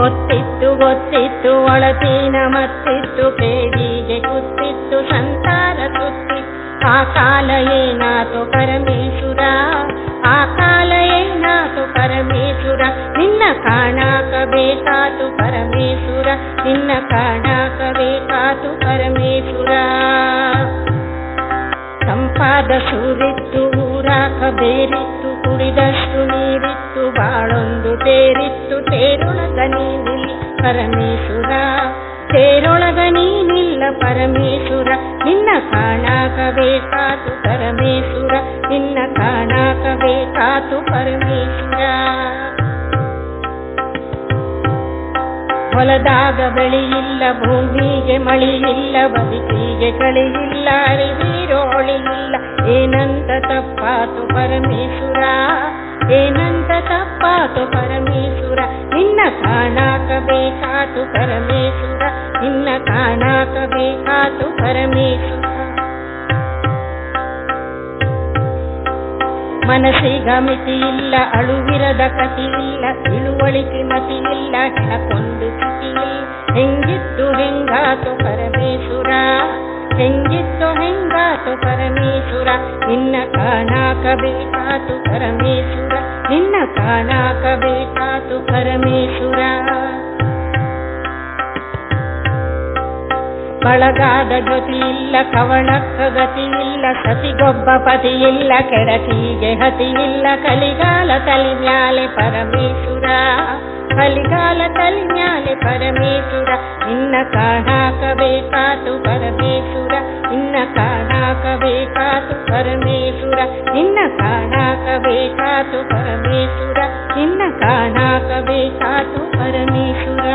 ಗೊತ್ತಿತ್ತು ಗೊತ್ತಿತ್ತು ಒಳತಿನ ಮತ್ತಿತ್ತು ಕೇಡಿಗೆ ಕುತ್ತಿತ್ತು ಸಂಸಾರ ಸುತ್ತಿತ್ತು ಆ ಕಾಲ ಏನಾತು ಪರಮೇಶ್ವರ? ಆ ಕಾಲ ಏನಾತು ಪರಮೇಶ್ವರ? ನಿನ್ನ ಕಾಣಾಕ ಬೇಕಾತು ಪರಮೇಶ್ವರ? ನಿನ್ನ ಕಾಣಾಕ ಬೇಕಾತು ಪರಮೇಶ್ವರ? ಸಂಪಾದ ಸೂರಿತ್ತು, ಊರಾಕ ಬೇರಿತ್ತು, ಕುಡಿದಷ್ಟು ನೀರಿತ್ತು, ಬಾಳೊಂದು ತೇರಿತ್ತು. ತೇರೊಳಗ ನೀನಿಲ್ಲ ಪರಮೇಶ್ವರ. ತೇರೊಳಗ ನೀನಿಲ್ಲ ಪರಮೇಶ್ವರ. ನಿನ್ನ ಕಾಣಾಕ ಬೇಕಾತು ಪರಮೇಶ್ವರ. ನಿನ್ನ ಕಾಣಾಕ ಬೇಕಾತು ಪರಮೇಶ್ವರ. ಹೊಲದಾಗ ಬೆಳೆಯಿಲ್ಲ, ಭೂಮಿಗೆ ಮಳೆಯಿಲ್ಲ, ಬದುಕಿಗೆ ಕಳೆಯಿಲ್ಲ ಇಲ್ಲ ಏನಂತ ತಪ್ಪಾತು ಪರಮೇಶ್ವರ? ಏನಂತ ತಪ್ಪಾತು ಪರಮೇಶ್ವರ? ನಿನ್ನ ಕಾಣಾಕ ಬೇಕಾತು ಪರಮೇಶ್ವರ, ನಿನ್ನ ಕಾಣಾಕ ಬೇಕಾತು ಪರಮೇಶ್ವರ. ಮನಸ್ಸಿಗ ಇಲ್ಲ ಅಳುವಿರದ ಕತಿ ಇಲ್ಲ ತಿಳುವಳಿಕೆ ಮತಿ ಇಲ್ಲ ಹೆಣಕೊಂಡು ಸ್ಥಿತಿ ಇಲ್ಲ ಹೆಂಗಿತ್ತು ಹೆಂಗಾತು ಪರಮೇಶ್ವರ? ಹೆಂಗಿತ್ತು ಹೆಂಗಾತು ಪರಮೇಶ್ವರ? ನಿನ್ನ ಕಾಣಾಕ ಬೇಕಾತು ಪರಮೇಶ್ವರ. ನಿನ್ನ ಕಾಣಾಕ ಬೇಕಾತು ಪರಮೇಶ್ವರ. ಬಳಗಾದ ಗತಿಯಿಲ್ಲ ಗತಿ ಇಲ್ಲ ಸತಿಗೊಬ್ಬ ಪತಿ ಇಲ್ಲ ಕೆಡತಿಗೆ ಹತಿ ಇಲ್ಲ ಕಲಿಗಾಲ ತಲಿ ಮ್ಯಾಲೆ ಪರಮೇಶ್ವರ. ಕಲಿಗಾಲ ತಲಿ ಮ್ಯಾಲೆ ಪರಮೇಶ್ವರ, ನಿನ್ನ ಕಾಣಾಕ ಬೇಕಾತು ಪರಮೇಶ್ವರ. ನಿನ್ನ ಕಾಣಾಕ ಬೇಕಾತು ಪರಮೇಶ್ವರ. ಪರಮೇಶ್ವರ ನಿನ್ನ ಕಾಣಾಕಬೇಕಾತು ಪರಮೇಶ್ವರ ನಿನ್ನ ಕಾಣಾಕಬೇಕಾತು ಪರಮೇಶ್ವರ.